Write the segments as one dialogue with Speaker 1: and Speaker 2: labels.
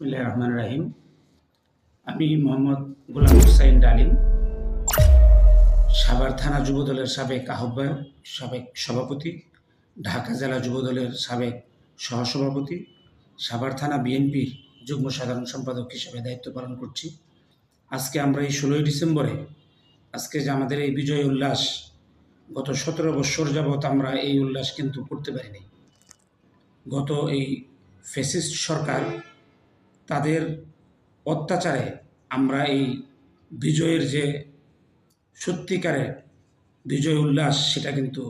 Speaker 1: বিসমিল্লাহির রহমান রাহিম আমি মোহাম্মদ গোলাম হুসাইন ডালিম, সাভার থানা যুবদলের সাবেক আহ্বায়ক, সাবেক সভাপতি, ঢাকা জেলা যুবদলের সাবেক সহসভাপতি, সাভার থানা বিএনপির যুগ্ম সাধারণ সম্পাদক হিসেবে দায়িত্ব পালন করছি। আজকে আমরা এই ষোলোই ডিসেম্বরে, আজকে যে আমাদের এই বিজয় উল্লাস, গত সতেরো বৎসর যাবৎ আমরা এই উল্লাস কিন্তু করতে পারিনি। গত এই ফেসিস্ট সরকার তাদের অত্যাচারে আমরা এই বিজয়ের যে সত্যিকারের বিজয় উল্লাস, সেটা কিন্তু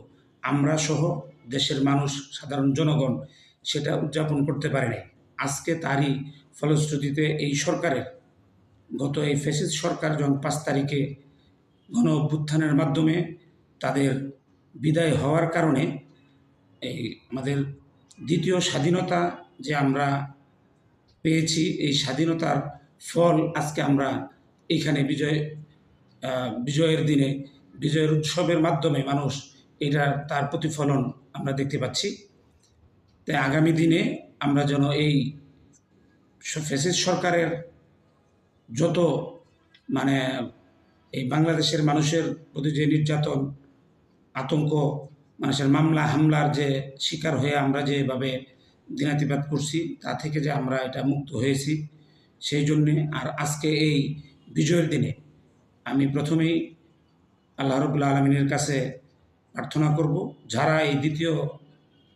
Speaker 1: আমরা সহ দেশের মানুষ, সাধারণ জনগণ সেটা উদযাপন করতে পারে নাই। আজকে তারই ফলশ্রুতিতে এই সরকারের, গত এই ফেসিস সরকার যখন পাঁচ তারিখে গণ অভ্যুত্থানের মাধ্যমে তাদের বিদায় হওয়ার কারণে এই আমাদের দ্বিতীয় স্বাধীনতা যে আমরা পেয়েছি এই স্বাধীনতার ফল আজকে আমরা এইখানে বিজয় বিজয়ের দিনে, বিজয়ের উৎসবের মাধ্যমে মানুষ এটার, তার প্রতিফলন আমরা দেখতে পাচ্ছি। তাই আগামী দিনে আমরা যেন এই ফেসিস সরকারের যত মানে এই বাংলাদেশের মানুষের প্রতি যে নির্যাতন, আতঙ্ক, মানুষের মামলা, হামলার যে শিকার হয়ে আমরা যেভাবে দিনাতিপাত করছি, তা থেকে যে আমরা এটা মুক্ত হয়েছি। সেই জন্যে আর আজকে এই বিজয়ের দিনে আমি প্রথমেই আল্লাহ রবুল্লা আলমিনের কাছে প্রার্থনা করব, যারা এই দ্বিতীয়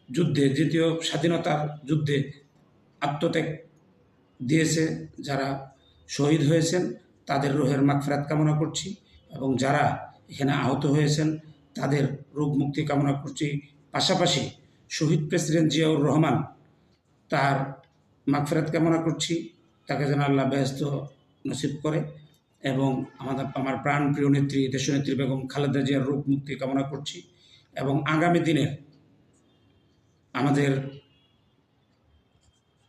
Speaker 1: যুদ্ধে, দ্বিতীয় স্বাধীনতার যুদ্ধে আত্মত্যাগ দিয়েছে, যারা শহীদ হয়েছেন, তাদের রোহের মাগফিরাত কামনা করছি এবং যারা এখানে আহত হয়েছেন, তাদের রোগ মুক্তি কামনা করছি। পাশাপাশি শহীদ প্রেসিডেন্ট জিয়াউর রহমান তার মাগফিরাত কামনা করছি। তাকে যেন আল্লাহ ব্যস্ত নসিব করে এবং আমাদের আমার প্রাণপ্রিয় নেত্রী, দেশনেত্রী বেগম খালেদা জিয়ার রূপ মুক্তি কামনা করছি এবং আগামী দিনের আমাদের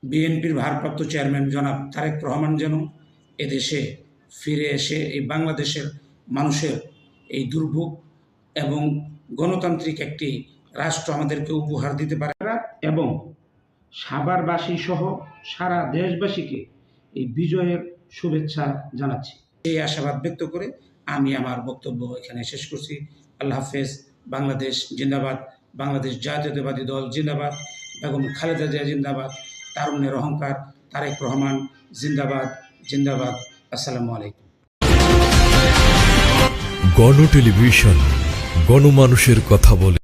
Speaker 1: বিএনপির ভারপ্রাপ্ত চেয়ারম্যান জনাব তারেক রহমান যেন এদেশে ফিরে এসে এই বাংলাদেশের মানুষের এই দুর্ভোগ এবং গণতান্ত্রিক একটি রাষ্ট্র আমাদেরকে উপহার দিতে পারে। এবং সাভারবাসী সহ সারা দেশবাসীকে এই বিজয়ের শুভেচ্ছা জানাচ্ছি। এই আশাবাদ ব্যক্ত করে আমি আমার বক্তব্য এখানে শেষ করছি। আল্লাহ হাফেজ বাংলাদেশ জিন্দাবাদ বাংলাদেশ জাতীয়তাবাদী দল জিন্দাবাদ বেগম খালেদা জিয়া জিন্দাবাদ তারুণ্যের অহংকার তারেক রহমান জিন্দাবাদ জিন্দাবাদ। আসসালামু আলাইকুম।
Speaker 2: গণ টেলিভিশন গণমানুষের কথা বলে।